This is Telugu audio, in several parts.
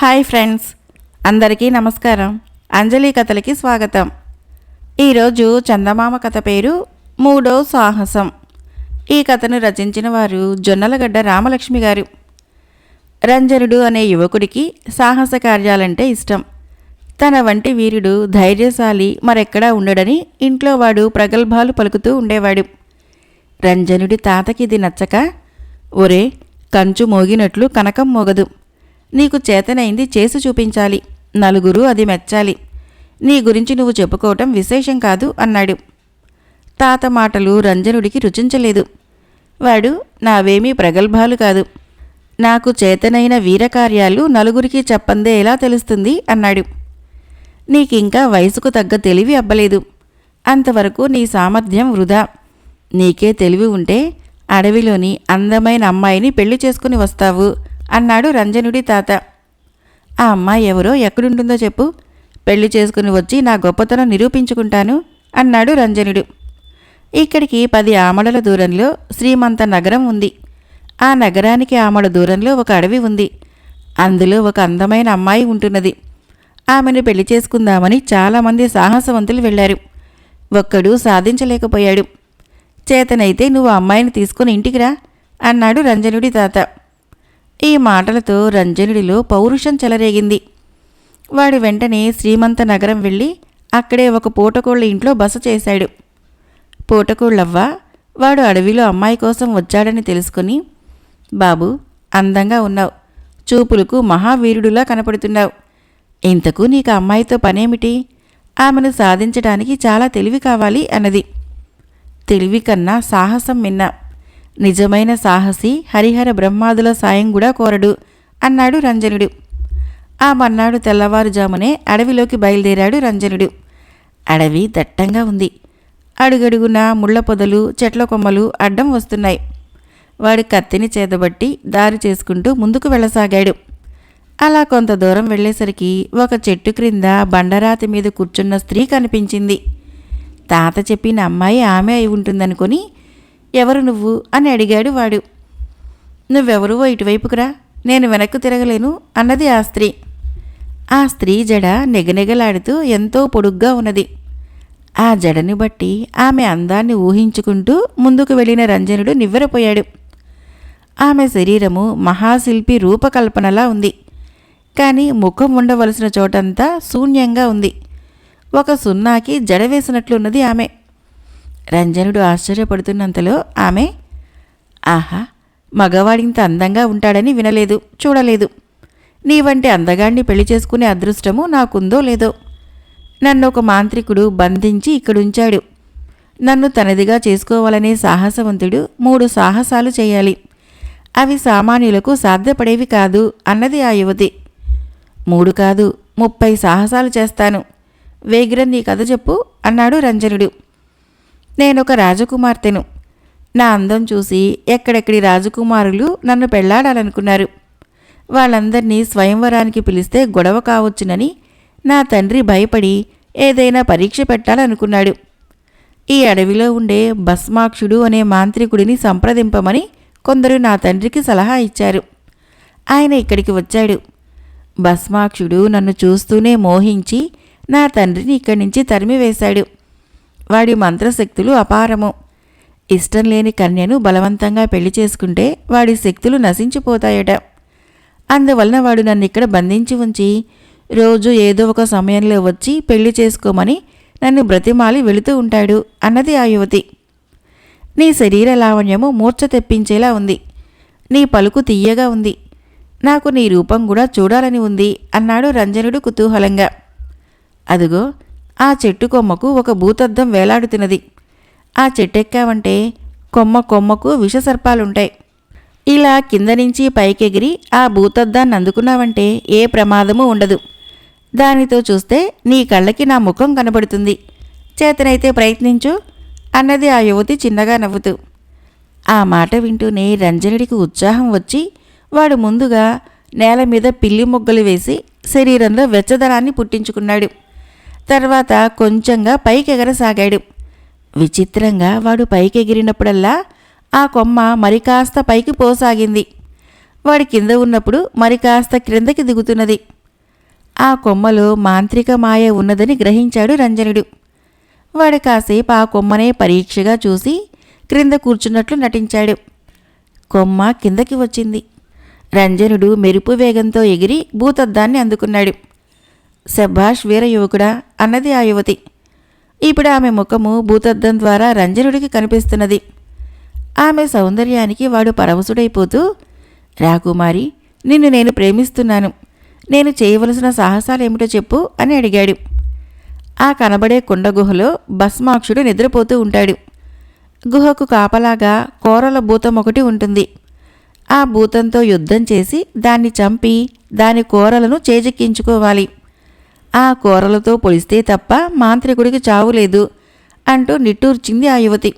హాయ్ ఫ్రెండ్స్ అందరికీ నమస్కారం. అంజలి కథలకి స్వాగతం. ఈరోజు చందమామ కథ పేరు మూడో సాహసం. ఈ కథను రచించిన వారు జొన్నలగడ్డ రామలక్ష్మి గారు. రంజనుడు అనే యువకుడికి సాహస కార్యాలంటే ఇష్టం. తన వంటి వీరుడు ధైర్యశాలి మరెక్కడా ఉండడని ఇంట్లో వాడు ప్రగల్భాలు పలుకుతూ ఉండేవాడు. రంజనుడి తాతకి ఇది నచ్చక ఒరే కంచు మోగినట్లు కనకం మోగదు. నీకు చేతనైంది చేసి చూపించాలి. నలుగురు అది మెచ్చాలి. నీ గురించి నువ్వు చెప్పుకోవటం విశేషం కాదు అన్నాడు. తాత మాటలు రంజనుడికి రుచించలేదు. వాడు నావేమీ ప్రగల్భాలు కాదు. నాకు చేతనైన వీరకార్యాలు నలుగురికి చెప్పందే ఎలా తెలుస్తుంది? అన్నాడు. నీకింకా వయసుకు తగ్గ తెలివి అబ్బలేదు. అంతవరకు నీ సామర్థ్యం వృధా. నీకే తెలివి ఉంటే అడవిలోని అందమైన అమ్మాయిని పెళ్ళి చేసుకుని వస్తావు. అన్నాడు రంజనుడి తాత. ఆ అమ్మాయి ఎవరో ఎక్కడుంటుందో చెప్పు. పెళ్ళి చేసుకుని వచ్చి నా గొప్పతనం నిరూపించుకుంటాను అన్నాడు రంజనుడు. ఇక్కడికి పది ఆమడల దూరంలో శ్రీమంత నగరం ఉంది. ఆ నగరానికి ఆమడ దూరంలో ఒక అడవి ఉంది. అందులో ఒక అందమైన అమ్మాయి ఉంటున్నది. ఆమెను పెళ్ళి చేసుకుందామని చాలామంది సాహసవంతులు వెళ్ళారు. ఒక్కడు సాధించలేకపోయాడు. చేతనైతే నువ్వు అమ్మాయిని తీసుకుని ఇంటికి రా అన్నాడు రంజనుడి తాత. ఈ మాటలతో రంజనుడిలో పౌరుషం చెలరేగింది. వాడు వెంటనే శ్రీమంత నగరం వెళ్ళి అక్కడే ఒక పూటకోళ్ళ ఇంట్లో బస చేశాడు. పూటకోళ్ళవ్వ వాడు అడవిలో అమ్మాయి కోసం వచ్చాడని తెలుసుకుని బాబు అందంగా ఉన్నావు. చూపులకు మహావీరుడులా కనపడుతున్నావు. ఇంతకు నీకు అమ్మాయితో పనేమిటి? ఆమెను సాధించడానికి చాలా తెలివి కావాలి అన్నది. తెలివి కన్నా సాహసం మిన్న. నిజమైన సాహసి హరిహర బ్రహ్మాదుల సాయం కూడా కోరడు అన్నాడు రంజనుడు. ఆ మన్నాడు తెల్లవారుజామునే అడవిలోకి బయలుదేరాడు రంజనుడు. అడవి దట్టంగా ఉంది. అడుగడుగున ముళ్ళ పొదలు చెట్ల కొమ్మలు అడ్డం వస్తున్నాయి. వాడు కత్తిని చేతబట్టి దారి చేసుకుంటూ ముందుకు వెళ్ళసాగాడు. అలా కొంత దూరం వెళ్ళేసరికి ఒక చెట్టు క్రింద బండరాతి మీద కూర్చున్న స్త్రీ కనిపించింది. తాత చెప్పిన అమ్మాయి ఆమె అయి ఉంటుందనుకొని ఎవరు నువ్వు? అని అడిగాడు వాడు. నువ్వెవరువో ఇటువైపుకురా. నేను వెనక్కు తిరగలేను అన్నది ఆ స్త్రీ. ఆ స్త్రీ జడ నెగనెగలాడుతూ ఎంతో పొడుగ్గా ఉన్నది. ఆ జడని బట్టి ఆమె అందాన్ని ఊహించుకుంటూ ముందుకు వెళ్ళిన రంజనుడు నివ్వెరపోయాడు. ఆమె శరీరము మహాశిల్పి రూపకల్పనలా ఉంది. కానీ ముఖం ఉండవలసిన చోటంతా శూన్యంగా ఉంది. ఒక సున్నాకి జడ వేసినట్లున్నది ఆమె. రంజనుడు ఆశ్చర్యపడుతున్నంతలో ఆమె ఆహా మగవాడింత అందంగా ఉంటాడని వినలేదు చూడలేదు. నీ వంటి అందగాన్ని పెళ్ళి చేసుకునే అదృష్టము నాకుందో లేదో. నన్ను ఒక మాంత్రికుడు బంధించి ఇక్కడుంచాడు. నన్ను తనదిగా చేసుకోవాలనే సాహసవంతుడు మూడు సాహసాలు చేయాలి. అవి సామాన్యులకు సాధ్యపడేవి కాదు అన్నది ఆ యువతి. మూడు కాదు ముప్పై సాహసాలు చేస్తాను. వేగిరం నీ కథ చెప్పు అన్నాడు రంజనుడు. నేనొక రాజకుమార్తెను. నా అందం చూసి ఎక్కడెక్కడి రాజకుమారులు నన్ను పెళ్ళాడాలనుకున్నారు. వాళ్ళందరినీ స్వయంవరానికి పిలిస్తే గొడవ కావచ్చునని నా తండ్రి భయపడి ఏదైనా పరీక్ష పెట్టాలనుకున్నాడు. ఈ అడవిలో ఉండే భస్మాక్షుడు అనే మాంత్రికుడిని సంప్రదింపమని కొందరు నా తండ్రికి సలహా ఇచ్చారు. ఆయన ఇక్కడికి వచ్చాడు. భస్మాక్షుడు నన్ను చూస్తూనే మోహించి నా తండ్రిని ఇక్కడి నుంచి తరిమివేశాడు. వాడి మంత్రశక్తులు అపారము. ఇష్టం లేని కన్యను బలవంతంగా పెళ్ళి చేసుకుంటే వాడి శక్తులు నశించిపోతాయట. అందువలన వాడు నన్ను ఇక్కడ బంధించి ఉంచి రోజు ఏదో ఒక సమయంలో వచ్చి పెళ్ళి చేసుకోమని నన్ను బ్రతిమాలి వెళుతూ ఉంటాడు అన్నది ఆ యువతి. నీ శరీర లావణ్యము మూర్ఛ తెప్పించేలా ఉంది. నీ పలుకు తీయగా ఉంది. నాకు నీ రూపం కూడా చూడాలని ఉంది అన్నాడు రంజనుడు కుతూహలంగా. అదుగో ఆ చెట్టు కొమ్మకు ఒక భూతద్దం వేలాడుతున్నది. ఆ చెట్టెక్కావంటే కొమ్మ కొమ్మకు విషసర్పాలుంటాయి. ఇలా కింద నుంచి పైకెగిరి ఆ భూతద్దాన్ని అందుకున్నావంటే ఏ ప్రమాదము ఉండదు. దానితో చూస్తే నీ కళ్ళకి నా ముఖం కనబడుతుంది. చేతనైతే ప్రయత్నించు అన్నది ఆ యువతి చిన్నగా నవ్వుతూ. ఆ మాట వింటూనే రంజనుడికి ఉత్సాహం వచ్చి వాడు ముందుగా నేల మీద పిల్లి మొగ్గలు వేసి శరీరంలో వెచ్చదనాన్ని పుట్టించుకున్నాడు. తర్వాత కొంచెంగా పైకెగరసాగాడు. విచిత్రంగా వాడు పైకెగిరినప్పుడల్లా ఆ కొమ్మ మరి కాస్త పైకి పోసాగింది. వాడి కింద ఉన్నప్పుడు మరి కాస్త క్రిందకి దిగుతున్నది. ఆ కొమ్మలో మాంత్రిక మాయ ఉన్నదని గ్రహించాడు రంజనుడు. వాడు కాసేపు ఆ కొమ్మనే పరీక్షగా చూసి క్రింద కూర్చున్నట్లు నటించాడు. కొమ్మ కిందకి వచ్చింది. రంజనుడు మెరుపు వేగంతో ఎగిరి భూతద్దాన్ని అందుకున్నాడు. శభాష్ వీర యువకుడా అన్నది ఆ యువతి. ఇప్పుడు ఆమె ముఖము భూతద్దం ద్వారా రంజనుడికి కనిపిస్తున్నది. ఆమె సౌందర్యానికి వాడు పరవశుడైపోతూ రాకుమారి నిన్ను నేను ప్రేమిస్తున్నాను. నేను చేయవలసిన సాహసాలేమిటో చెప్పు అని అడిగాడు. ఆ కనబడే కుండ గుహలో భస్మాక్షుడు నిద్రపోతూ ఉంటాడు. గుహకు కాపలాగా కోరల భూతం ఒకటి ఉంటుంది. ఆ భూతంతో యుద్ధం చేసి దాన్ని చంపి దాని కోరలను చేజెక్కించుకోవాలి. ఆ కూరలతో పొలిస్తే తప్ప మాంత్రికుడికి చావు లేదు అంటూ నిట్టూర్చింది ఆ యువతి.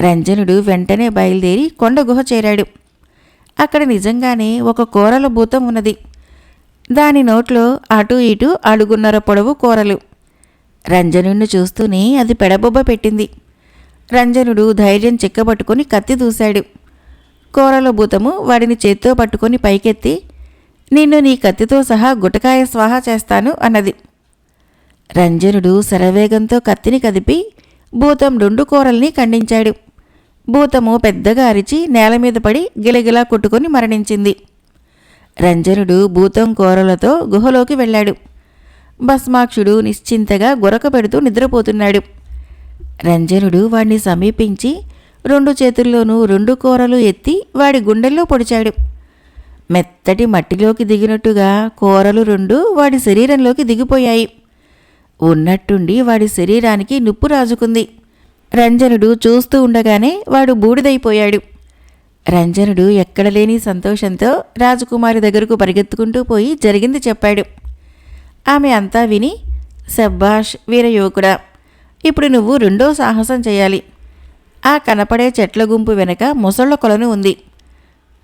రంజనుడు వెంటనే బయలుదేరి కొండ గుహ చేరాడు. అక్కడ నిజంగానే ఒక కూరల భూతం ఉన్నది. దాని నోట్లో అటు ఇటు అడుగున్నర పొడవు కూరలు. రంజనుడిని చూస్తూనే అది పెడబొబ్బ పెట్టింది. రంజనుడు ధైర్యం చిక్కబట్టుకొని కత్తి దూశాడు. కూరల భూతము వాడిని చేత్తో పట్టుకొని పైకెత్తి నిన్ను నీ కత్తితో సహా గుటకాయ స్వాహ చేస్తాను అన్నది. రంజనుడు శరవేగంతో కత్తిని కదిపి భూతం రెండు కూరల్ని ఖండించాడు. భూతము పెద్దగా అరిచి నేల మీద పడి గిలగిలా కొట్టుకొని మరణించింది. రంజనుడు భూతం కూరలతో గుహలోకి వెళ్ళాడు. భస్మాక్షుడు నిశ్చింతగా గురక పెడుతూ నిద్రపోతున్నాడు. రంజనుడు వాణ్ణి సమీపించి రెండు చేతుల్లోనూ రెండు కూరలు ఎత్తి వాడి గుండెల్లో పొడిచాడు. మెత్తటి మట్టిలోకి దిగినట్టుగా కూరలు రెండు వాడి శరీరంలోకి దిగిపోయాయి. ఉన్నట్టుండి వాడి శరీరానికి నిప్పు రాజుకుంది. రంజనుడు చూస్తూ ఉండగానే వాడు బూడిదైపోయాడు. రంజనుడు ఎక్కడలేని సంతోషంతో రాజకుమారి దగ్గరకు పరిగెత్తుకుంటూ పోయి జరిగింది చెప్పాడు. ఆమె అంతా విని సబ్బాష్ వీర యువకుడా ఇప్పుడు నువ్వు రెండో సాహసం చేయాలి. ఆ కనపడే చెట్ల గుంపు వెనక ముసళ్ళ కొలను ఉంది.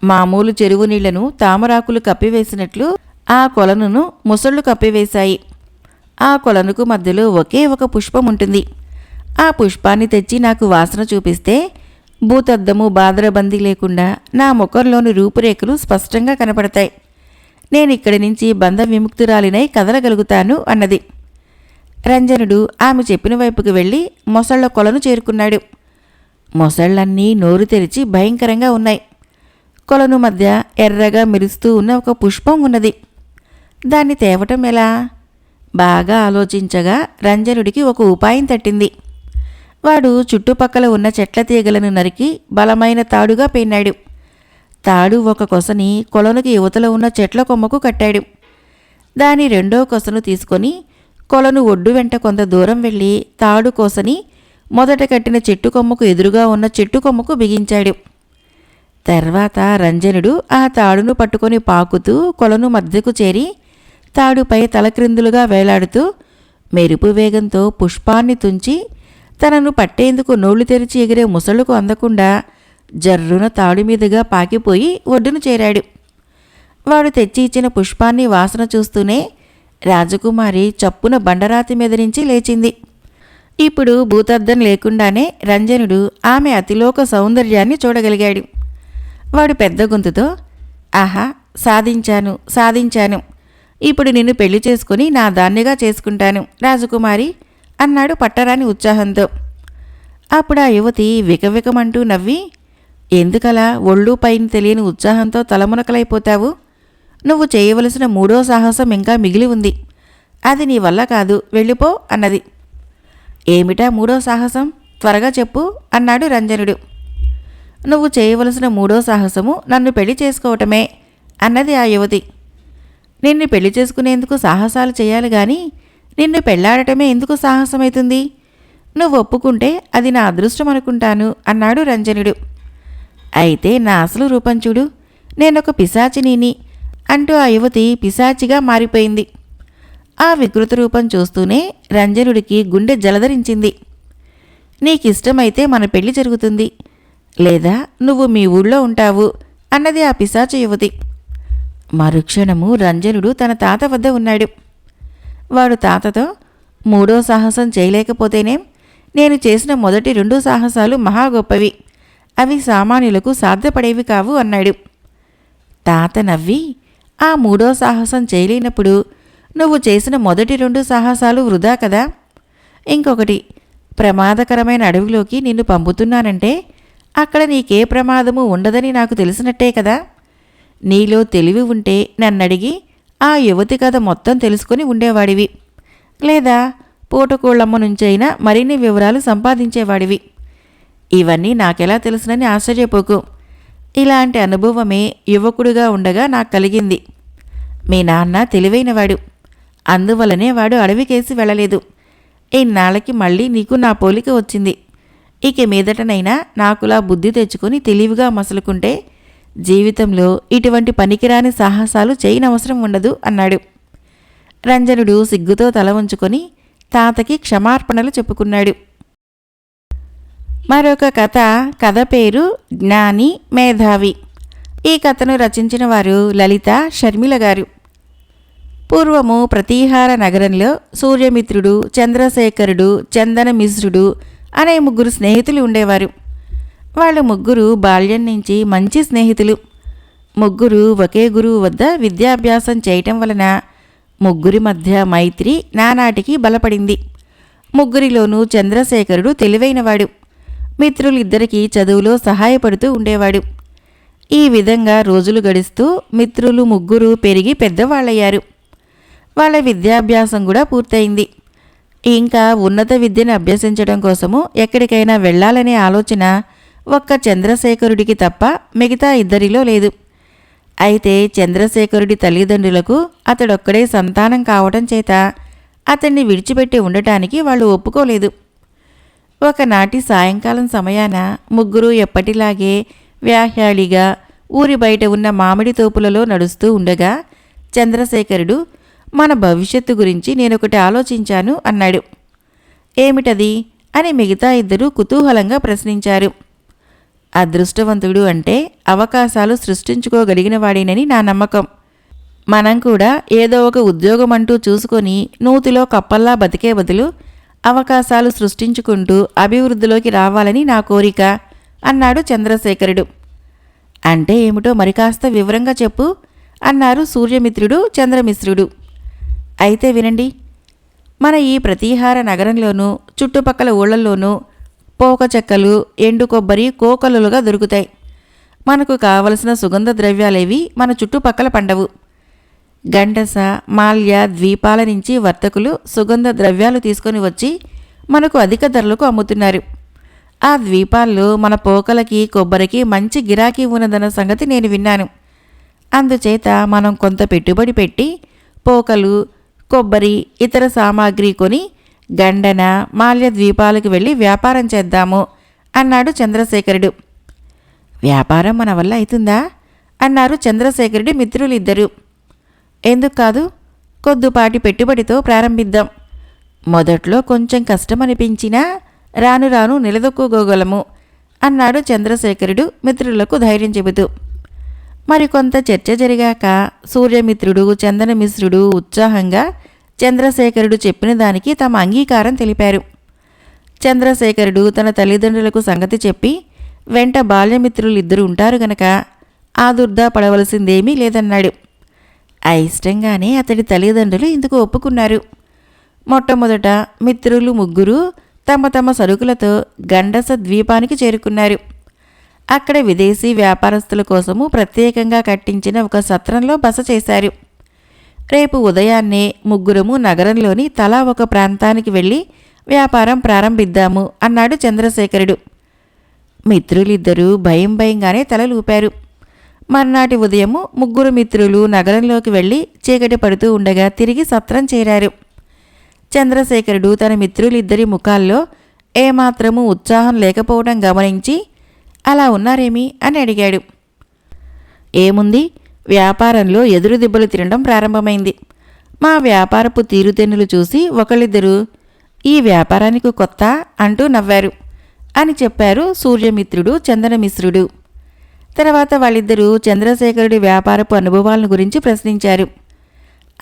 మామూలు చెరువు నీళ్ళను తామరాకులు కప్పివేసినట్లు ఆ కొలనును ముసళ్ళు కప్పివేశాయి. ఆ కొలనుకు మధ్యలో ఒకే ఒక పుష్పం ఉంటుంది ఆ పుష్పాన్ని తెచ్చి నాకు వాసన చూపిస్తే భూతద్దము బాదరబందీ లేకుండా నా ముఖంలోని రూపురేఖలు స్పష్టంగా కనపడతాయి. నేను ఇక్కడి నుంచి బంధ విముక్తురాలినై కదలగలుగుతాను అన్నది. రంజనుడు ఆమె చెప్పిన వైపుకు వెళ్ళి మొసళ్ళ కొలను చేరుకున్నాడు. మొసళ్ళన్నీ నోరు తెరిచి భయంకరంగా ఉన్నాయి. కొలను మధ్య ఎర్రగా మెరుస్తూ ఉన్న ఒక పుష్పం ఉన్నది. దాన్ని తేవటం ఎలా? బాగా ఆలోచించగా రంజనుడికి ఒక ఉపాయం తట్టింది. వాడు చుట్టుపక్కల ఉన్న చెట్ల తీగలను నరికి బలమైన తాడుగా పెన్నాడు. తాడు ఒక కొసని కొలనుకి యువతలో ఉన్న చెట్ల కొమ్మకు కట్టాడు. దాని రెండో కొసను తీసుకొని కొలను ఒడ్డు వెంట కొంత దూరం వెళ్ళి తాడు కోసని మొదట కట్టిన చెట్టు కొమ్మకు ఎదురుగా ఉన్న చెట్టు కొమ్మకు బిగించాడు. తర్వాత రంజనుడు ఆ తాడును పట్టుకొని పాకుతూ కొలను మధ్యకు చేరి తాడుపై తలక్రిందులుగా వేలాడుతూ మెరుపు వేగంతో పుష్పాన్ని తుంచి తనను పట్టేందుకు నోళ్ళు తెరిచి ఎగిరే ముసళ్ళకు అందకుండా జర్రున తాడు మీదుగా పాకిపోయి ఒడ్డును చేరాడు. వాడు తెచ్చి ఇచ్చిన పుష్పాన్ని వాసన చూస్తూనే రాజకుమారి చప్పున బండరాతి మీద నుంచి లేచింది. ఇప్పుడు భూతద్దం లేకుండానే రంజనుడు ఆమె అతిలోక సౌందర్యాన్ని చూడగలిగాడు. వాడు పెద్ద గొంతుతో ఆహా సాధించాను సాధించాను. ఇప్పుడు నిన్ను పెళ్ళి చేసుకుని నా దాన్నిగా చేసుకుంటాను రాజకుమారి అన్నాడు పట్టరాని ఉత్సాహంతో. అప్పుడు ఆ యువతి వికవికమంటూ నవ్వి ఎందుకలా ఒళ్ళు పైన తెలియని ఉత్సాహంతో తలమునకలైపోతావు నువ్వు చేయవలసిన మూడో సాహసం ఇంకా మిగిలి ఉంది. అది నీ వల్ల కాదు వెళ్ళిపో అన్నది. ఏమిటా మూడో సాహసం? త్వరగా చెప్పు అన్నాడు రంజనుడు. నువ్వు చేయవలసిన మూడో సాహసము నన్ను పెళ్ళి చేసుకోవటమే అన్నది ఆ యువతి. నిన్ను పెళ్ళి చేసుకునేందుకు సాహసాలు చేయాలి గాని నిన్ను పెళ్ళాడటమే ఎందుకు సాహసమవుతుంది నువ్వు ఒప్పుకుంటే అది నా అదృష్టం అనుకుంటాను అన్నాడు రంజనుడు. అయితే నా అసలు రూపం చూడు నేనొక పిశాచినీని అంటూ ఆ యువతి పిశాచిగా మారిపోయింది. ఆ వికృత రూపం చూస్తూనే రంజనుడికి గుండె జలధరించింది. నీకిష్టమైతే మన పెళ్ళి జరుగుతుంది లేదా నువ్వు మీ ఊళ్ళో ఉంటావు అన్నది ఆ పిశాచ యువతి. మరుక్షణము రంజనుడు తన తాత వద్ద ఉన్నాడు. వాడు తాతతో మూడో సాహసం చేయలేకపోతేనేం నేను చేసిన మొదటి రెండు సాహసాలు మహా గొప్పవి. అవి సామాన్యులకు సాధ్యపడేవి కావు అన్నాడు. తాత నవ్వి ఆ మూడో సాహసం చేయలేనప్పుడు నువ్వు చేసిన మొదటి రెండు సాహసాలు వృధా కదా. ఇంకొకటి ప్రమాదకరమైన అడవిలోకి నిన్ను పంపుతున్నానంటే అక్కడ నీకే ప్రమాదము ఉండదని నాకు తెలిసినట్టే కదా? నీలో తెలివి ఉంటే నన్నడిగి ఆ యువతి కథ మొత్తం తెలుసుకుని ఉండేవాడివి. లేదా పూటకోళ్ళమ్మ నుంచైనా మరిన్ని వివరాలు సంపాదించేవాడివి. ఇవన్నీ నాకెలా తెలుసునని ఆశ్చర్యపోకు. ఇలాంటి అనుభవమే యువకుడుగా ఉండగా నాకు కలిగింది. మీ నాన్న తెలివైనవాడు. అందువలనే వాడు అడవికేసి వెళ్ళలేదు. ఇన్నాళ్ళకి మళ్ళీ నీకు నా పోలిక వచ్చింది. ఇక మీదటనైనా నాకులా బుద్ధి తెచ్చుకొని తెలివిగా మసలుకుంటే జీవితంలో ఇటువంటి పనికిరాని సాహసాలు చేయనవసరం ఉండదు అన్నాడు. రంజనుడు సిగ్గుతో తల ఉంచుకొని తాతకి క్షమార్పణలు చెప్పుకున్నాడు. మరొక కథ కథ పేరు జ్ఞాని మేధావి. ఈ కథను రచించిన వారు లలిత షర్మిల గారు. పూర్వము ప్రతీహార నగరంలో సూర్యమిత్రుడు చంద్రశేఖరుడు చందన మిశ్రుడు అనే ముగ్గురు స్నేహితులు ఉండేవారు. వాళ్ళు ముగ్గురు బాల్యం నుంచి మంచి స్నేహితులు. ముగ్గురు ఒకే గురువు వద్ద విద్యాభ్యాసం చేయటం వలన ముగ్గురి మధ్య మైత్రి నానాటికి బలపడింది. ముగ్గురిలోనూ చంద్రశేఖరుడు తెలివైనవాడు. మిత్రులిద్దరికీ చదువులో సహాయపడుతూ ఉండేవాడు. ఈ విధంగా రోజులు గడుస్తూ మిత్రులు ముగ్గురు పెరిగి పెద్దవాళ్ళయ్యారు. వాళ్ళ విద్యాభ్యాసం కూడా పూర్తయింది. ఇంకా ఉన్నత విద్యను అభ్యసించడం కోసము ఎక్కడికైనా వెళ్ళాలనే ఆలోచన ఒక్క చంద్రశేఖరుడికి తప్ప మిగతా ఇద్దరిలో లేదు. అయితే చంద్రశేఖరుడి తల్లిదండ్రులకు అతడొక్కడే సంతానం కావటం చేత అతన్ని విడిచిపెట్టి ఉండటానికి వాళ్ళు ఒప్పుకోలేదు. ఒకనాటి సాయంకాలం సమయాన ముగ్గురు ఎప్పటిలాగే వ్యాహ్యాళిగా ఊరి బయట ఉన్న మామిడి తోపులలో నడుస్తూ ఉండగా చంద్రశేఖరుడు మన భవిష్యత్తు గురించి నేనొకటి ఆలోచించాను అన్నాడు. ఏమిటది? అని మిగతా ఇద్దరు కుతూహలంగా ప్రశ్నించారు. అదృష్టవంతుడు అంటే అవకాశాలు సృష్టించుకోగలిగిన వాడేనని నా నమ్మకం. మనం కూడా ఏదో ఒక ఉద్యోగం అంటూ చూసుకొని నూతిలో కప్పల్లా బతికే బదులు అవకాశాలు సృష్టించుకుంటూ అభివృద్ధిలోకి రావాలని నా కోరిక అన్నాడు చంద్రశేఖరుడు. అంటే ఏమిటో మరి కాస్త వివరంగా చెప్పు అన్నారు సూర్యమిత్రుడు చంద్రమిశ్రుడు. అయితే వినండి. మన ఈ ప్రతీహార నగరంలోనూ చుట్టుపక్కల ఊళ్ళల్లోనూ పోక చెక్కలు ఎండు కొబ్బరి కోకలులుగా దొరుకుతాయి. మనకు కావలసిన సుగంధ ద్రవ్యాలేవి మన చుట్టుపక్కల పండవు. గండస మాల్య ద్వీపాల నుంచి వర్తకులు సుగంధ ద్రవ్యాలు తీసుకొని వచ్చి మనకు అధిక ధరలకు అమ్ముతున్నారు. ఆ ద్వీపాల్లో మన పోకలకి కొబ్బరికి మంచి గిరాకీ ఉన్నదన్న సంగతి నేను విన్నాను. అందుచేత మనం కొంత పెట్టుబడి పెట్టి పోకలు కొబ్బరి ఇతర సామాగ్రి కొని గండన మాల్య ద్వీపాలకు వెళ్ళి వ్యాపారం చేద్దాము అన్నాడు చంద్రశేఖరుడు. వ్యాపారం మన వల్ల అవుతుందా అన్నారు చంద్రశేఖరుడి మిత్రులిద్దరూ. ఎందుకు కాదు? కొద్దిపాటి పెట్టుబడితో ప్రారంభిద్దాం. మొదట్లో కొంచెం కష్టం అనిపించినా రాను రాను నిలదొక్కుకోగలము అన్నాడు చంద్రశేఖరుడు మిత్రులకు ధైర్యం చెబుతూ. మరికొంత చర్చ జరిగాక సూర్యమిత్రుడు చందనమిశ్రుడు ఉత్సాహంగా చంద్రశేఖరుడు చెప్పిన దానికి తమ అంగీకారం తెలిపారు. చంద్రశేఖరుడు తన తల్లిదండ్రులకు సంగతి చెప్పి వెంట బాల్యమిత్రులిద్దరూ ఉంటారు గనక ఆదుర్దా పడవలసిందేమీ లేదన్నాడు. అయిష్టంగానే అతడి తల్లిదండ్రులు ఇందుకు ఒప్పుకున్నారు. మొట్టమొదట మిత్రులు ముగ్గురు తమ తమ సరుకులతో గండస ద్వీపానికి చేరుకున్నారు. అక్కడ విదేశీ వ్యాపారస్తుల కోసము ప్రత్యేకంగా కట్టించిన ఒక సత్రంలో బస చేశారు. రేపు ఉదయాన్నే ముగ్గురము నగరంలోని తలా ఒక ప్రాంతానికి వెళ్ళి వ్యాపారం ప్రారంభిద్దాము అన్నాడు చంద్రశేఖరుడు. మిత్రులిద్దరూ భయం భయంగానే తలలూపారు మర్నాటి ఉదయము ముగ్గురు మిత్రులు నగరంలోకి వెళ్ళి చీకటి పడుతూ ఉండగా తిరిగి సత్రం చేరారు. చంద్రశేఖరుడు తన మిత్రులిద్దరి ముఖాల్లో ఏమాత్రము ఉత్సాహం లేకపోవడం గమనించి అలా ఉన్నారేమి అని అడిగాడు. ఏముంది? వ్యాపారంలో ఎదురు దెబ్బలు తినడం ప్రారంభమైంది. మా వ్యాపారపు తీరుతెన్నులు చూసి ఒకళ్ళిద్దరు ఈ వ్యాపారానికి కొత్త? అంటూ నవ్వారు. అని చెప్పారు సూర్యమిత్రుడు చందనమిశ్రుడు. తర్వాత వాళ్ళిద్దరూ చంద్రశేఖరుడి వ్యాపారపు అనుభవాలను గురించి ప్రశ్నించారు.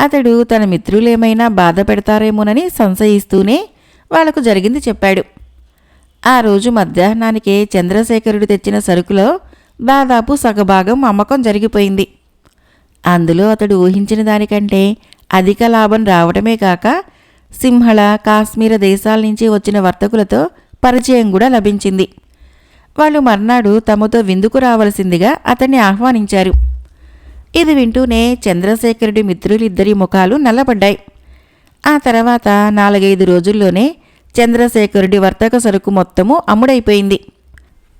అతడు తన మిత్రులేమైనా బాధ పెడతారేమోనని సంశయిస్తూనే వాళ్ళకు జరిగింది చెప్పాడు. ఆ రోజు మధ్యాహ్నానికే చంద్రశేఖరుడు తెచ్చిన సరుకులో దాదాపు సగభాగం అమ్మకం జరిగిపోయింది. అందులో అతడు ఊహించిన దానికంటే అధిక లాభం రావటమే కాక సింహళ కాశ్మీర దేశాల నుంచి వచ్చిన వర్తకులతో పరిచయం కూడా లభించింది. వాళ్ళు మర్నాడు తమతో విందుకు రావలసిందిగా అతన్ని ఆహ్వానించారు. ఇది వింటూనే చంద్రశేఖరుడి మిత్రులిద్దరి ముఖాలు నల్లబడ్డాయి. ఆ తర్వాత నాలుగైదు రోజుల్లోనే చంద్రశేఖరుడి వర్తక సరుకు మొత్తము అమ్ముడైపోయింది.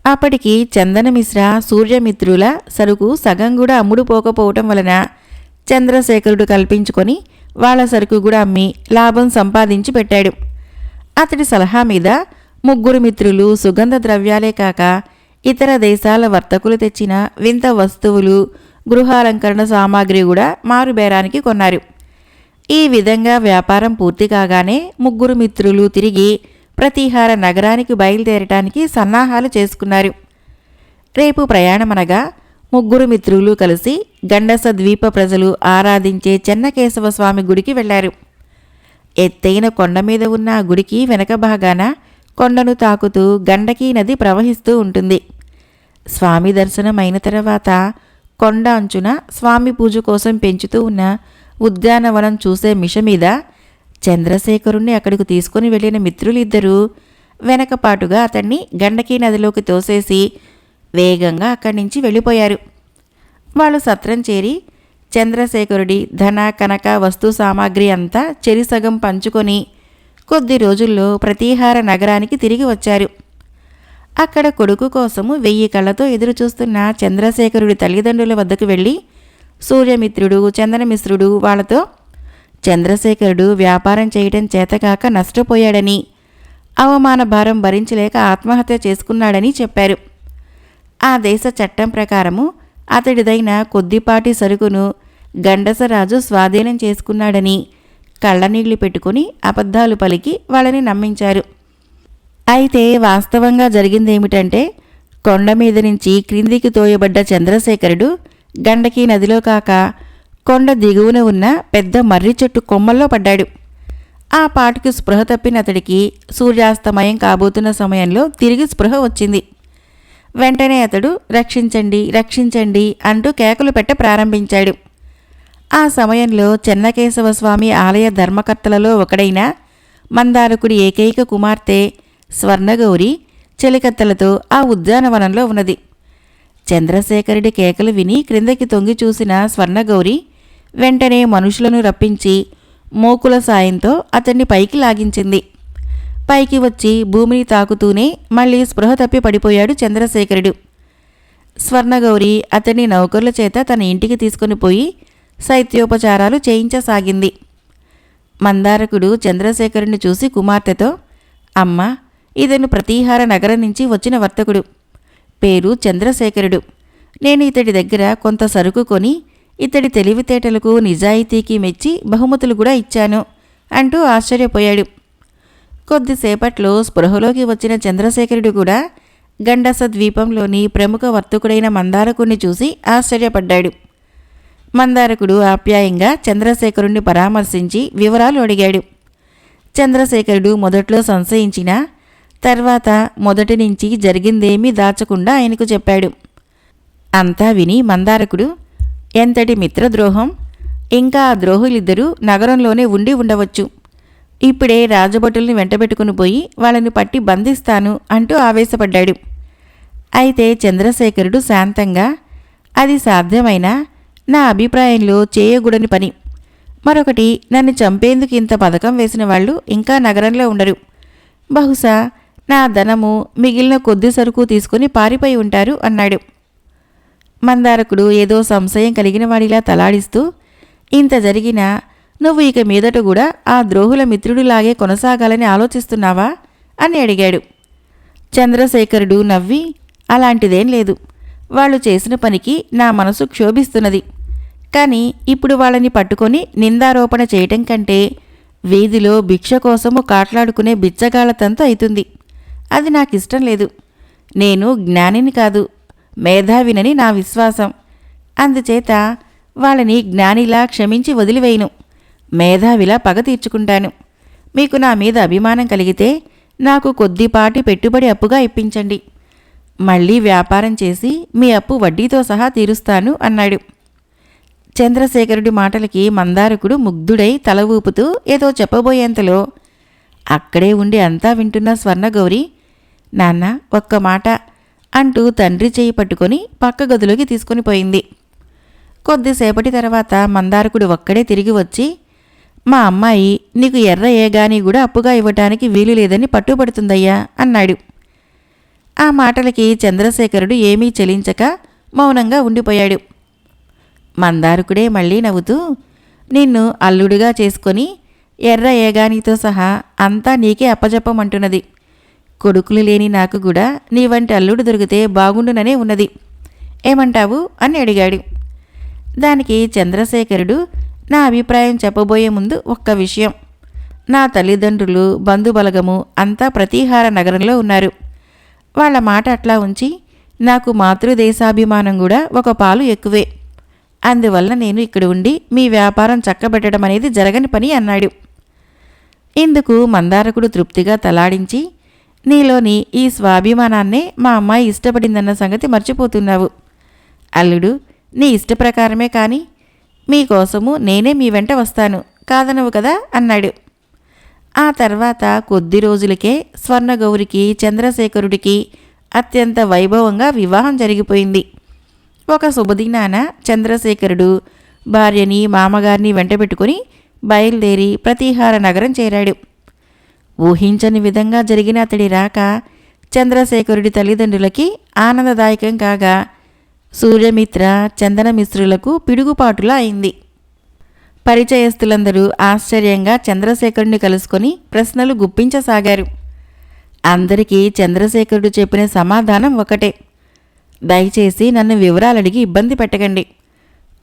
అప్పటికి చందన మిశ్ర సూర్యమిత్రుల సరుకు సగం కూడా అమ్ముడు పోకపోవటం వలన చంద్రశేఖరుడు కల్పించుకొని వాళ్ళ సరుకు కూడా అమ్మి లాభం సంపాదించి పెట్టాడు. అతడి సలహా మీద ముగ్గురు మిత్రులు సుగంధ ద్రవ్యాలే కాక ఇతర దేశాల వర్తకులు తెచ్చిన వింత వస్తువులు గృహాలంకరణ సామాగ్రి కూడా మారుబేరానికి కొన్నారు. ఈ విధంగా వ్యాపారం పూర్తి కాగానే ముగ్గురు మిత్రులు తిరిగి ప్రతీహార నగరానికి బయలుదేరటానికి సన్నాహాలు చేసుకున్నారు. రేపు ప్రయాణమనగా ముగ్గురు మిత్రులు కలిసి గండస ద్వీప ప్రజలు ఆరాధించే చెన్నకేశవ స్వామి గుడికి వెళ్ళారు. ఎత్తైన కొండ మీద ఉన్న గుడికి వెనక భాగాన కొండను తాకుతూ గండకీ నది ప్రవహిస్తూ ఉంటుంది. స్వామి దర్శనం అయిన తర్వాత కొండ అంచున స్వామి పూజ కోసం పెంచుతూ ఉన్న ఉద్యానవనం చూసే మిష మీద చంద్రశేఖరుణ్ణి అక్కడికి తీసుకుని వెళ్ళిన మిత్రులిద్దరూ వెనకపాటుగా అతన్ని గండకీ నదిలోకి తోసేసి వేగంగా అక్కడి నుంచి వెళ్ళిపోయారు. వాళ్ళు సత్రం చేరి చంద్రశేఖరుడి ధన కనక వస్తు సామాగ్రి అంతా చెరిసగం పంచుకొని కొద్ది రోజుల్లో ప్రతీహార నగరానికి తిరిగి వచ్చారు. అక్కడ కొడుకు కోసము వెయ్యి కళ్ళతో ఎదురుచూస్తున్న చంద్రశేఖరుడి తల్లిదండ్రుల వద్దకు వెళ్ళి సూర్యమిత్రుడు చందనమిశ్రుడు వాళ్ళతో చంద్రశేఖరుడు వ్యాపారం చేయటం చేతకాక నష్టపోయాడని అవమాన భారం భరించలేక ఆత్మహత్య చేసుకున్నాడని చెప్పారు. ఆ దేశ చట్టం ప్రకారము అతడిదైన కొద్దిపాటి సరుకును గండసరాజు స్వాధీనం చేసుకున్నాడని కళ్ళనీళ్ళు పెట్టుకుని అబద్ధాలు పలికి వాళ్ళని నమ్మించారు. అయితే వాస్తవంగా జరిగిందేమిటంటే కొండ మీద నుంచి క్రిందికి తోయబడ్డ చంద్రశేఖరుడు గండకీ నదిలో కాక కొండ దిగువన ఉన్న పెద్ద మర్రి చెట్టు కొమ్మల్లో పడ్డాడు. ఆ పాటుకి స్పృహ తప్పిన అతడికి సూర్యాస్తమయం కాబోతున్న సమయంలో తిరిగి స్పృహ వచ్చింది. వెంటనే అతడు రక్షించండి రక్షించండి అంటూ కేకలు పెట్ట ప్రారంభించాడు. ఆ సమయంలో చెన్నకేశవ స్వామి ఆలయ ధర్మకర్తలలో ఒకడైన మందారకుడి ఏకైక కుమార్తె స్వర్ణగౌరి చెలికత్తెలతో ఆ ఉద్యానవనంలో ఉన్నది. చంద్రశేఖరుడి కేకలు విని క్రిందకి తొంగి చూసిన స్వర్ణగౌరి వెంటనే మనుషులను రప్పించి మోకుల సాయంతో అతన్ని పైకి లాగించింది. పైకి వచ్చి భూమిని తాకుతూనే మళ్ళీ స్పృహ తప్పి పడిపోయాడు చంద్రశేఖరుడు. స్వర్ణగౌరి అతన్ని నౌకర్ల చేత తన ఇంటికి తీసుకుని పోయి శైత్యోపచారాలు చేయించసాగింది. మందారకుడు చంద్రశేఖరుని చూసి కుమార్తెతో అమ్మ ఇతను ప్రతీహార నగరం నుంచి వచ్చిన వర్తకుడు. పేరు చంద్రశేఖరుడు. నేను ఇతడి దగ్గర కొంత సరుకు కొని ఇతడి తెలివితేటలకు నిజాయితీకి మెచ్చి బహుమతులు కూడా ఇచ్చాను అంటూ ఆశ్చర్యపోయాడు. కొద్దిసేపట్లో స్పృహలోకి వచ్చిన చంద్రశేఖరుడు కూడా గండస ద్వీపంలోని ప్రముఖ వర్తకుడైన మందారకుణ్ణి చూసి ఆశ్చర్యపడ్డాడు. మందారకుడు ఆప్యాయంగా చంద్రశేఖరుణ్ణి పరామర్శించి వివరాలు అడిగాడు. చంద్రశేఖరుడు మొదట్లో సంశయించినా తర్వాత మొదటి నుంచి జరిగిందేమీ దాచకుండా ఆయనకు చెప్పాడు. అంతా విని మందారకుడు ఎంతటి మిత్రద్రోహం? ఇంకా ఆ ద్రోహులిద్దరూ నగరంలోనే ఉండి ఉండవచ్చు. ఇప్పుడే రాజభటుల్ని వెంటబెట్టుకుని పోయి వాళ్ళని పట్టి బంధిస్తాను అంటూ ఆవేశపడ్డాడు. అయితే చంద్రశేఖరుడు శాంతంగా అది సాధ్యమైనా నా అభిప్రాయంలో చేయకూడని పని. మరొకటి నన్ను చంపేందుకు ఇంత పథకం వేసిన వాళ్ళు ఇంకా నగరంలో ఉండరు. బహుశా నా ధనము మిగిలిన కొద్ది సరుకు తీసుకుని పారిపోయి ఉంటారు అన్నాడు. మందారకుడు ఏదో సంశయం కలిగిన వాడిలా తలాడిస్తూ ఇంత జరిగినా నువ్వు ఇక మీదట కూడా ఆ ద్రోహుల మిత్రుడిలాగే కొనసాగాలని ఆలోచిస్తున్నావా? అని అడిగాడు. చంద్రశేఖరుడు నవ్వి అలాంటిదేం లేదు. వాళ్ళు చేసిన పనికి నా మనసు క్షోభిస్తున్నది. కానీ ఇప్పుడు వాళ్ళని పట్టుకొని నిందారోపణ చేయటం కంటే వీధిలో భిక్ష కోసము కాట్లాడుకునే బిచ్చగాళ్ళతంతా అవుతుంది. అది నాకు ఇష్టం లేదు. నేను జ్ఞానిని కాదు మేధావినని నా విశ్వాసం. అందుచేత వాళ్ళని జ్ఞానిలా క్షమించి వదిలివేయను. మేధావిలా పగ తీర్చుకుంటాను. మీకు నా మీద అభిమానం కలిగితే నాకు కొద్దిపాటి పెట్టుబడి అప్పుగా ఇప్పించండి. మళ్ళీ వ్యాపారం చేసి మీ అప్పు వడ్డీతో సహా తీరుస్తాను అన్నాడు. చంద్రశేఖరుడి మాటలకి మందారకుడు ముగ్ధుడై తల ఊపుతూ ఏదో చెప్పబోయేంతలో అక్కడే ఉండి అంతా వింటున్న స్వర్ణగౌరి నాన్న ఒక్క మాట అంటూ తండ్రి చేయి పట్టుకొని పక్క గదిలోకి తీసుకొని పోయింది. కొద్దిసేపటి తర్వాత మందారకుడు ఒక్కడే తిరిగి వచ్చి మా అమ్మాయి నీకు ఎర్ర ఏగాని కూడా అప్పుగా ఇవ్వటానికి వీలు లేదని పట్టుబడుతుందయ్యా అన్నాడు. ఆ మాటలకి చంద్రశేఖరుడు ఏమీ చెలించక మౌనంగా ఉండిపోయాడు. మందారకుడే మళ్ళీ నవ్వుతూ నిన్ను అల్లుడుగా చేసుకొని ఎర్ర ఏగానితో సహా అంతా నీకే అప్పజెప్పమంటున్నది. కొడుకులు లేని నాకు కూడా నీ వంటి అల్లుడు దొరికితే బాగుండుననే ఉన్నది. ఏమంటావు? అని అడిగాడు. దానికి చంద్రశేఖరుడు నా అభిప్రాయం చెప్పబోయే ముందు ఒక్క విషయం. నా తల్లిదండ్రులు బంధుబలగము అంతా ప్రతీహార నగరంలో ఉన్నారు. వాళ్ళ మాట అట్లా ఉంచి నాకు మాతృదేశాభిమానం కూడా ఒక పాలు ఎక్కువే. అందువల్ల నేను ఇక్కడ ఉండి మీ వ్యాపారం చక్కబెట్టడం అనేది జరగని పని అన్నాడు. ఇందుకు మందారకుడు తృప్తిగా తలాడించి నీలోని ఈ స్వాభిమానాన్నే మా అమ్మాయి ఇష్టపడిందన్న సంగతి మర్చిపోతున్నావు. అల్లుడు నీ ఇష్ట ప్రకారమే కానీ మీకోసము నేనే మీ వెంట వస్తాను కాదనవు కదా? అన్నాడు. ఆ తర్వాత కొద్ది రోజులకే స్వర్ణగౌరికి చంద్రశేఖరుడికి అత్యంత వైభవంగా వివాహం జరిగిపోయింది. ఒక శుభదినాన చంద్రశేఖరుడు భార్యని మామగారిని వెంటబెట్టుకుని బయలుదేరి ప్రతీహార నగరం చేరాడు. ఊహించని విధంగా జరిగిన అతడి రాక చంద్రశేఖరుడి తల్లిదండ్రులకి ఆనందదాయకం కాగా సూర్యమిత్ర చందనమిశ్రులకు పిడుగుపాటులా అయింది. పరిచయస్తులందరూ ఆశ్చర్యంగా చంద్రశేఖరుడిని కలుసుకొని ప్రశ్నలు గుప్పించసాగారు. అందరికీ చంద్రశేఖరుడు చెప్పిన సమాధానం ఒకటే. దయచేసి నన్ను వివరాలు అడిగి ఇబ్బంది పెట్టకండి.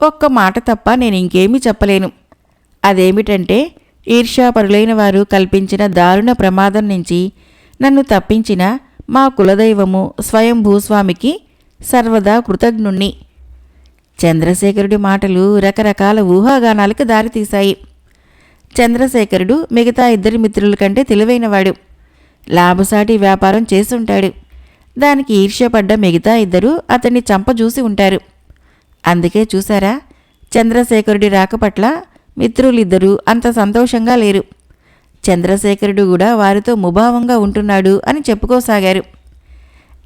ఒక్క మాట తప్ప నేను ఇంకేమీ చెప్పలేను. అదేమిటంటే ఈర్ష్యాపరులైన వారు కల్పించిన దారుణ ప్రమాదం నుంచి నన్ను తప్పించిన మా కులదైవము స్వయం భూస్వామికి సర్వదా కృతజ్ఞుణ్ణి. చంద్రశేఖరుడి మాటలు రకరకాల ఊహాగానాలకు దారితీశాయి. చంద్రశేఖరుడు మిగతా ఇద్దరి మిత్రుల కంటే తెలివైనవాడు. లాభసాటి వ్యాపారం చేస్తుంటాడు. దానికి ఈర్ష్యపడ్డ మిగతా ఇద్దరు అతన్ని చంపజూసి ఉంటారు. అందుకే చూసారా చంద్రశేఖరుడి రాక పట్ల మిత్రులిద్దరూ అంత సంతోషంగా లేరు. చంద్రశేఖరుడు కూడా వారితో ముభావంగా ఉంటున్నాడు అని చెప్పుకోసాగారు.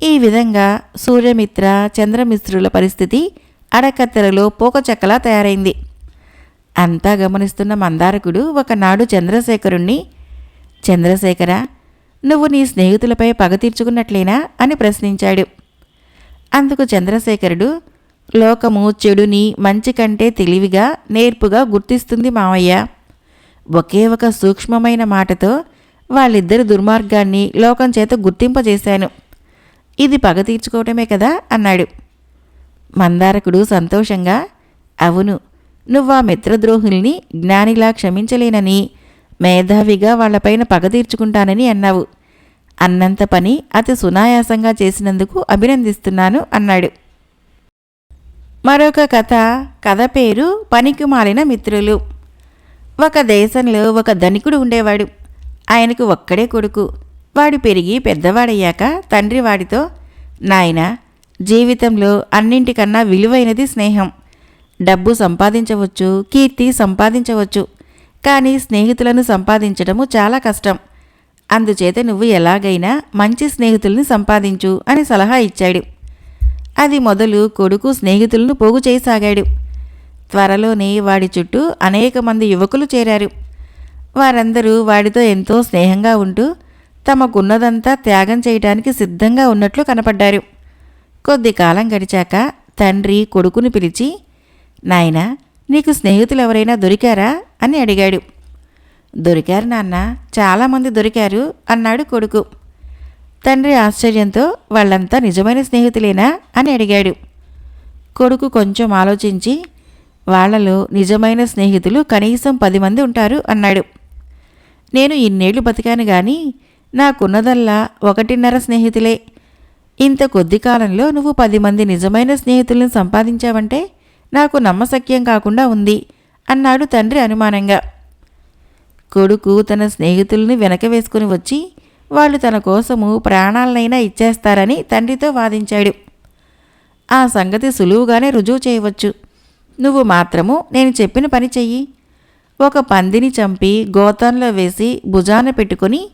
ఈ విధంగా సూర్యమిత్ర చంద్రమిత్రుల పరిస్థితి అడకత్తెరలో పోకచెక్కలా తయారైంది. అంతా గమనిస్తున్న మందారకుడు ఒకనాడు చంద్రశేఖరుణ్ణి చంద్రశేఖర నువ్వు నీ స్నేహితులపై పగ తీర్చుకున్నట్లేనా? అని ప్రశ్నించాడు. అందుకు చంద్రశేఖరుడు లోకము చెడుని మంచి కంటే తెలివిగా నేర్పుగా గుర్తిస్తుంది మావయ్య. ఒకే ఒక సూక్ష్మమైన మాటతో వాళ్ళిద్దరి దుర్మార్గాన్ని లోకం చేత గుర్తింపజేశాను. ఇది పగ తీర్చుకోవటమే కదా అన్నాడు. మందారకుడు సంతోషంగా అవును నువ్వు ఆ మిత్రద్రోహుల్ని జ్ఞానిలా క్షమించలేనని మేధావిగా వాళ్ళపైన పగ తీర్చుకుంటానని అన్నావు. అన్నంత పని అతి సునాయాసంగా చేసినందుకు అభినందిస్తున్నాను అన్నాడు. మరొక కథ కథ పేరు పనికి మాలిన మిత్రులు. ఒక దేశంలో ఒక ధనికుడు ఉండేవాడు. ఆయనకు ఒక్కడే కొడుకు. వాడు పెరిగి పెద్దవాడయ్యాక తండ్రి వాడితో నాయన జీవితంలో అన్నింటికన్నా విలువైనది స్నేహం. డబ్బు సంపాదించవచ్చు కీర్తి సంపాదించవచ్చు. కానీ స్నేహితులను సంపాదించడము చాలా కష్టం. అందుచేత నువ్వు ఎలాగైనా మంచి స్నేహితుల్ని సంపాదించు అని సలహా ఇచ్చాడు. అది మొదలు కొడుకు స్నేహితులను పోగు చేయసాగాడు. త్వరలోనే వాడి చుట్టూ అనేక మంది యువకులు చేరారు. వారందరూ వాడితో ఎంతో స్నేహంగా ఉంటూ తమకున్నదంతా త్యాగం చేయటానికి సిద్ధంగా ఉన్నట్లు కనపడ్డారు. కొద్ది కాలం గడిచాక తండ్రి కొడుకుని పిలిచి నాయనా నీకు స్నేహితులు ఎవరైనా దొరికారా? అని అడిగాడు. దొరికారు నాన్న చాలామంది దొరికారు అన్నాడు కొడుకు. తండ్రి ఆశ్చర్యంతో వాళ్ళంతా నిజమైన స్నేహితులేనా అని అడిగాడు. కొడుకు కొంచెం ఆలోచించి వాళ్ళలో నిజమైన స్నేహితులు కనీసం పది మంది ఉంటారు అన్నాడు. నేను ఇన్నేళ్ళు బతికాను గాని నాకున్నదల్లా ఒకటిన్నర స్నేహితులే. ఇంత కొద్ది కాలంలో నువ్వు పది మంది నిజమైన స్నేహితులను సంపాదించావంటే నాకు నమ్మశక్యం కాకుండా ఉంది అన్నాడు తండ్రి అనుమానంగా. కొడుకు తన స్నేహితుల్ని వెనక వేసుకుని వచ్చి వాళ్ళు తన కోసము ప్రాణాలనైనా ఇచ్చేస్తారని తండ్రితో వాదించాడు. ఆ సంగతి సులువుగానే రుజువు చేయవచ్చు. నువ్వు మాత్రము నేను చెప్పిన పని చెయ్యి. ఒక పందిని చంపి గోతంలో వేసి భుజాన పెట్టుకొని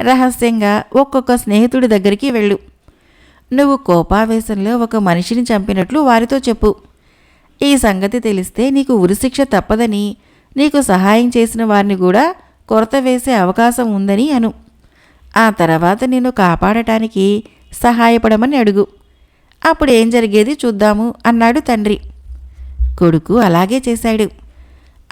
రహస్యంగా ఒక్కొక్క స్నేహితుడి దగ్గరికి వెళ్ళు. నువ్వు కోపావేశంలో ఒక మనిషిని చంపినట్లు వారితో చెప్పు. ఈ సంగతి తెలిస్తే నీకు ఉరిశిక్ష తప్పదని నీకు సహాయం చేసిన వారిని కూడా కొరత వేసే అవకాశం ఉందని అను. ఆ తర్వాత నిన్ను కాపాడటానికి సహాయపడమని అడుగు. అప్పుడు ఏం జరిగేది చూద్దాము అన్నాడు తండ్రి. కొడుకు అలాగే చేశాడు.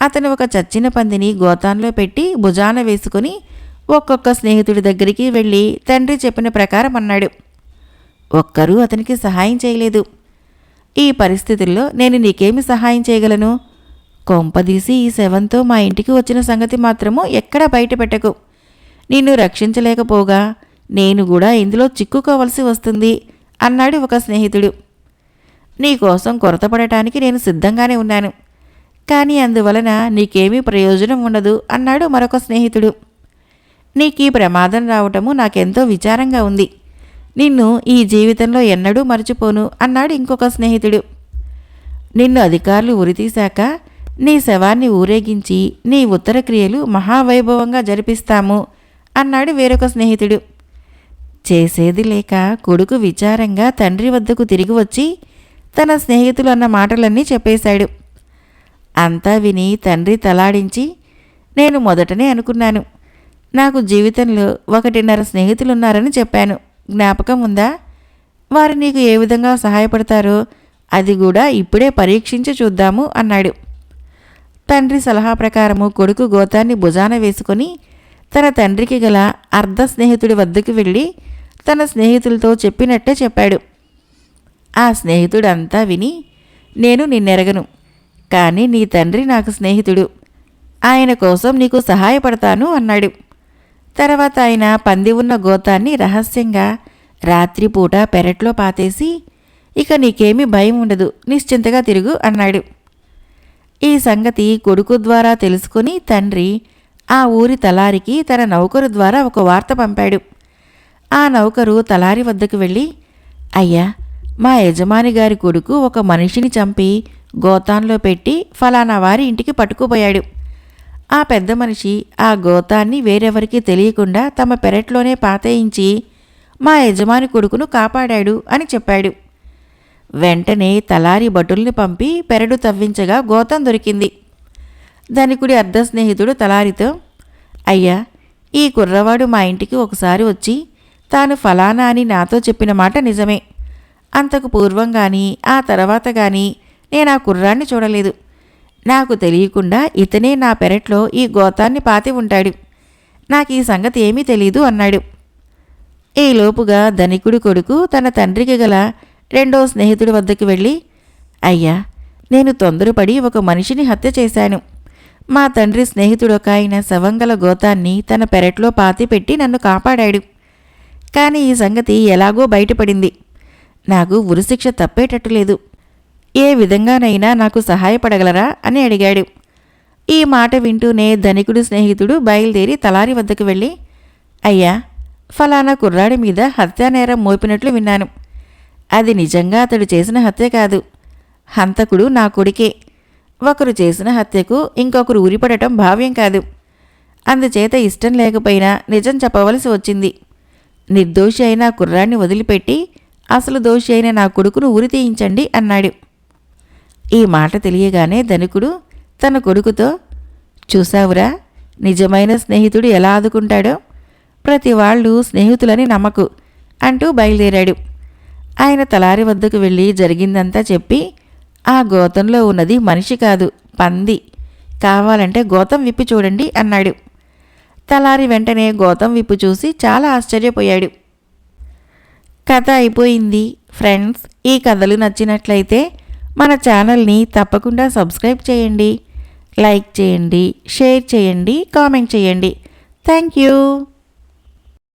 అతను ఒక చచ్చిన పందిని గోతాన్లో పెట్టి భుజాన వేసుకొని ఒక్కొక్క స్నేహితుడి దగ్గరికి వెళ్ళి తండ్రి చెప్పిన ప్రకారం అన్నాడు. ఒక్కరూ అతనికి సహాయం చేయలేదు. ఈ పరిస్థితుల్లో నేను నీకేమి సహాయం చేయగలను? కొంపదీసి ఈ శవంతో మా ఇంటికి వచ్చిన సంగతి మాత్రము ఎక్కడా బయట పెట్టకు. నిన్ను రక్షించలేకపోగా నేను కూడా ఇందులో చిక్కుకోవలసి వస్తుంది అన్నాడు ఒక స్నేహితుడు. నీకోసం కొరతపడటానికి నేను సిద్ధంగానే ఉన్నాను కానీ అందువలన నీకేమీ ప్రయోజనం ఉండదు అన్నాడు మరొక స్నేహితుడు. నీకు ఈ ప్రమాదం రావటము నాకెంతో విచారంగా ఉంది. నిన్ను ఈ జీవితంలో ఎన్నడూ మర్చిపోను అన్నాడు ఇంకొక స్నేహితుడు. నిన్ను అధికారులు ఉరితీశాక నీ శవాన్ని ఊరేగించి నీ ఉత్తర క్రియలు మహావైభవంగా జరిపిస్తాము అన్నాడు వేరొక స్నేహితుడు. చేసేది లేక కొడుకు విచారంగా తండ్రి వద్దకు తిరిగి వచ్చి తన స్నేహితులు అన్న మాటలన్నీ చెప్పేశాడు. అంతా విని తండ్రి తలాడించి నేను మొదటనే అనుకున్నాను. నాకు జీవితంలో ఒకటిన్నర స్నేహితులున్నారని చెప్పాను. జ్ఞాపకం ఉందా? వారు నీకు ఏ విధంగా సహాయపడతారో అది కూడా ఇప్పుడే పరీక్షించి చూద్దాము అన్నాడు. తండ్రి సలహా ప్రకారము కొడుకు గోతాన్ని భుజాన వేసుకొని తన తండ్రికి గల అర్ధ స్నేహితుడి వద్దకు వెళ్ళి తన స్నేహితులతో చెప్పినట్టే చెప్పాడు. ఆ స్నేహితుడంతా విని నేను నిన్నెరగను కానీ నీ తండ్రి నాకు స్నేహితుడు. ఆయన కోసం నీకు సహాయపడతాను అన్నాడు. తర్వాత ఆయన పంది ఉన్న గోతాన్ని రహస్యంగా రాత్రిపూట పెరట్లో పాతేసి ఇక నీకేమీ భయం ఉండదు నిశ్చింతగా తిరుగు అన్నాడు. ఈ సంగతి కొడుకు ద్వారా తెలుసుకుని తండ్రి ఆ ఊరి తలారికి తన నౌకరు ద్వారా ఒక వార్త పంపాడు. ఆ నౌకరు తలారి వద్దకు వెళ్ళి అయ్యా మా యజమాని గారి కొడుకు ఒక మనిషిని చంపి గోతాన్లో పెట్టి ఫలానా వారి ఇంటికి పట్టుకుపోయాడు. ఆ పెద్ద మనిషి ఆ గోతాన్ని వేరెవరికీ తెలియకుండా తమ పెరట్లోనే పాతేయించి మా యజమాని కొడుకును కాపాడాడు అని చెప్పాడు. వెంటనే తలారి భటుల్ని పంపి పెరడు తవ్వించగా గోతం దొరికింది. ధనికుడి అర్ధ స్నేహితుడు తలారితో అయ్యా ఈ కుర్రవాడు మా ఇంటికి ఒకసారి వచ్చి తాను ఫలానా అని నాతో చెప్పిన మాట నిజమే. అంతకు పూర్వం కానీ ఆ తర్వాత కానీ నేను ఆ కుర్రాన్ని చూడలేదు. నాకు తెలియకుండా ఇతనే నా పెరట్లో ఈ గోతాన్ని పాతి ఉంటాడు. నాకు ఈ సంగతి ఏమీ తెలీదు అన్నాడు. ఈ లోపుగా ధనికుడి కొడుకు తన తండ్రికి గల రెండో స్నేహితుడి వద్దకు వెళ్ళి అయ్యా నేను తొందరపడి ఒక మనిషిని హత్య చేశాను. మా తండ్రి స్నేహితుడు ఒక ఆయన సవంగల గోతాన్ని తన పెరట్లో పాతి పెట్టి నన్ను కాపాడాడు. కానీ ఈ సంగతి ఎలాగో బయటపడింది. నాకు ఉరిశిక్ష తప్పేటట్టు లేదు. ఏ విధంగానైనా నాకు సహాయపడగలరా? అని అడిగాడు. ఈ మాట వింటూనే ధనికుడు స్నేహితుడు బయలుదేరి తలారి వద్దకు వెళ్ళి అయ్యా ఫలానా కుర్రాడి మీద హత్యానేరం మోపినట్లు విన్నాను. అది నిజంగా అతడు చేసిన హత్య కాదు. హంతకుడు నా కొడుకే. ఒకరు చేసిన హత్యకు ఇంకొకరు ఉరిపడటం భావ్యం కాదు. అందుచేత ఇష్టం లేకపోయినా నిజం చెప్పవలసి వచ్చింది. నిర్దోషి అయిన కుర్రాన్ని వదిలిపెట్టి అసలు దోషి అయిన నా కొడుకును ఉరి తీయించండి అన్నాడు. ఈ మాట తెలియగానే ధనికుడు తన కొడుకుతో చూసావురా నిజమైన స్నేహితుడు ఎలా ఆదుకుంటాడో? ప్రతి వాళ్ళు స్నేహితులని నమ్మకు అంటూ బయలుదేరాడు. ఆయన తలారి వద్దకు వెళ్ళి జరిగిందంతా చెప్పి ఆ గోతంలో ఉన్నది మనిషి కాదు పంది. కావాలంటే గోతం విప్పి చూడండి అన్నాడు. తలారి వెంటనే గోతం విప్పు చూసి చాలా ఆశ్చర్యపోయాడు. కథ అయిపోయింది ఫ్రెండ్స్. ఈ కథలు నచ్చినట్లయితే మన ఛానల్ని తప్పకుండా సబ్స్క్రైబ్ చేయండి లైక్ చేయండి షేర్ చేయండి కామెంట్ చేయండి. Thank you.